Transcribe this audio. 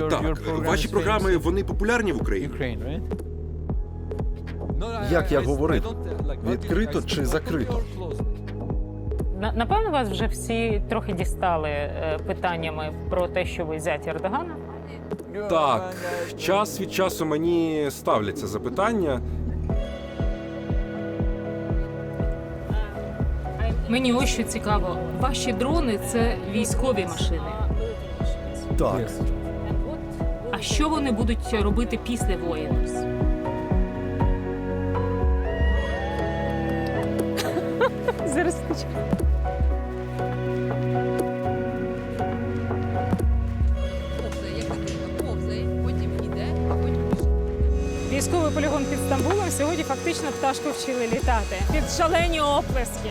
так, ваші програми вони популярні в Україні. Як я говорив, відкрито чи закрито? Напевно, вас вже всі трохи дістали е, питаннями про те, що ви зять Ердогана. Так, час від часу мені ставляться запитання. Мені ось що цікаво. Ваші дрони це військові машини. Так, що вони будуть робити після воєн? Зараз Повзає, як дитина, повзає, потім іде, а потім пішов. Військовий полігон під Стамбулом сьогодні фактично пташку вчили літати під шалені оплески.